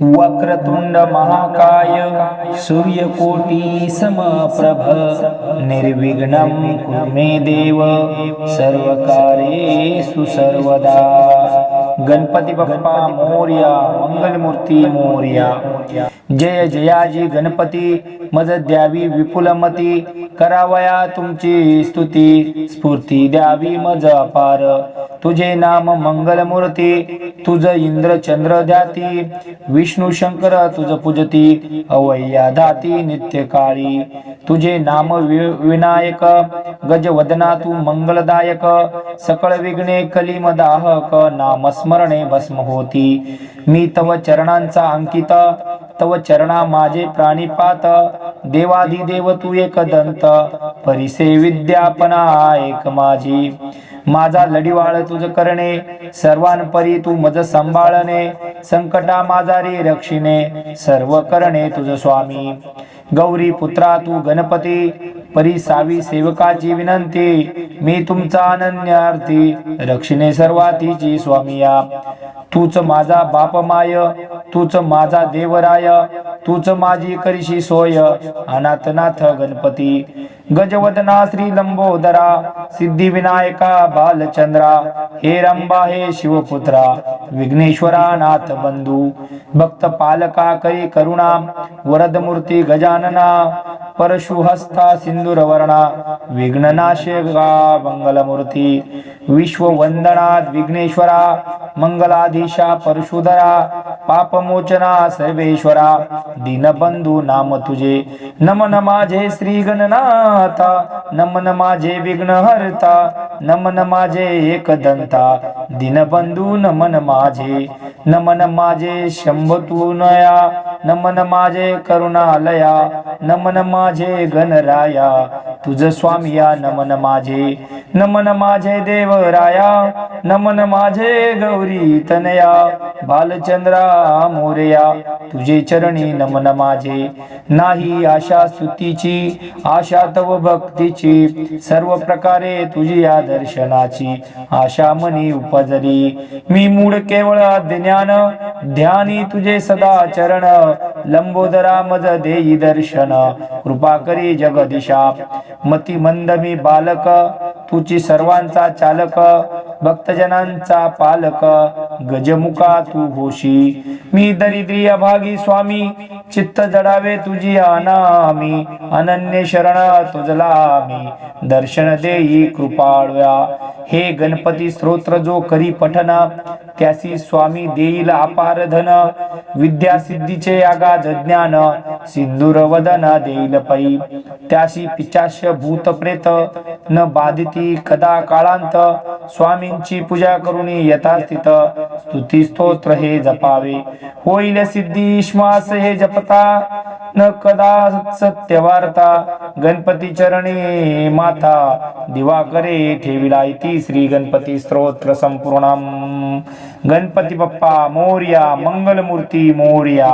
वक्रतुंड महाकाय सूर्यकोटी समप्रभ निर्विघ्नं कुरु मे देव सर्वकार्येषु सर्वदा। गणपती बाप्पा मोर्या मंगलमूर्ती मोर्या। जय जयाजी गणपती मज द्यावी विपुलमती करावया तुमची स्तुती स्फूर्ती द्यावी मज अपार। तुझे नाम मंगलमूर्ती तुझ इंद्र चंद्र द्याती विष्णू शंकर तुझ पूजती अवय्या दाती नित्य काळी तुझे नाम विनायक गजवदना तू मंगलदायक सकळ विघ्ने कलिम दाहक नामस्मरणे भस्म होती मी तव चरणांचा अंकित तव चरणा माझे प्राणीपात देवाधिदेव तू एक दंत परिसे विद्यापना एक माझी. माझा लढीवाळ तुझ करणे सर्वांपरी तू मज सांभाळणे संकटा माझारी रक्षिणे सर्व करणे तुझ स्वामी. गौरी पुत्रा तू गणपती परिसावी सेवकाची विनंती. मी तुमचा अनन्य आरती. रक्षिणे सर्वातीची स्वामिया. तूच माझा बाप माय तूच माझा देवराय. तूच माझी करिशी सोय. अनाथनाथ गणपती. गजवदना श्री लंबोदरा. सिद्धी विनायका बालचंद्रा. हे रंबा हे शिवपुत्रा. विघ्नेश्वरा नाथ बंधू. भक्त पालका करी करुणा. वरद मूर्ती गजानना. परशुहस्ता सिंदूरवर्णा विघ्ननाशका मंगलमूर्ती विश्ववंदना विघ्नेश्वरा मंगलाधीशा परशुधरा पापमोचना सर्वेश्वरा दीनबंधू नाम तुझे। नमन माझे श्री गणनाथा नमन माझे विघ्नहर्ता नमन माझे एकदंता दीनबंधू नमन माझे। नमन माझे शंभतू नया नमन माझे करुणालया नमन माझे गणराया. तुझ स्वामिया नमन माझे. नमन माझे देवराया नमन माझे गौरी तनया. बालचंद्रा मोरया तुझे चरणी नमन माझे. नाही आशा स्तुतीची आशा तव भक्तीची सर्व प्रकारे तुझी या दर्शनाची. आशा मनी उपजरी. मी मूळ केवळ ज्ञान ध्यानी तुझे सदा चरण लंबोदरा मज देई दर्शन। कृपा करी जगदिशा। मती मंद मी बालक तुझी सर्वांचा चालक भक्तजनांचा पालक गजमुखा तू होशी। मी दरिद्री अभागी स्वामी चित्त जडावे तुझी अनामी अनन्य शरण तुझला मी। दर्शन देई कृपाळव्या। हे गणपती स्तोत्र जो करी पठन त्यासी स्वामी देईल अपार धन. विद्या सिद्धीचे आगाध ज्ञान सिंदूर वदन देईल पै. त्याशी पिचाश भूत प्रेत न बाधिती कदा काळांत. स्वामींची पूजा करून यथास्थित स्तुती स्तोत्र हे जपावे. होईल सिद्धी श्वास हे जपता. न कदा सत्य वार्ता गणपती चरणी माथा. दिवाकरे ठेविला इति श्री गणपती स्तोत्र संपूर्ण गणपती बाप्पा मोर्या मंगलमूर्ती मोर्या.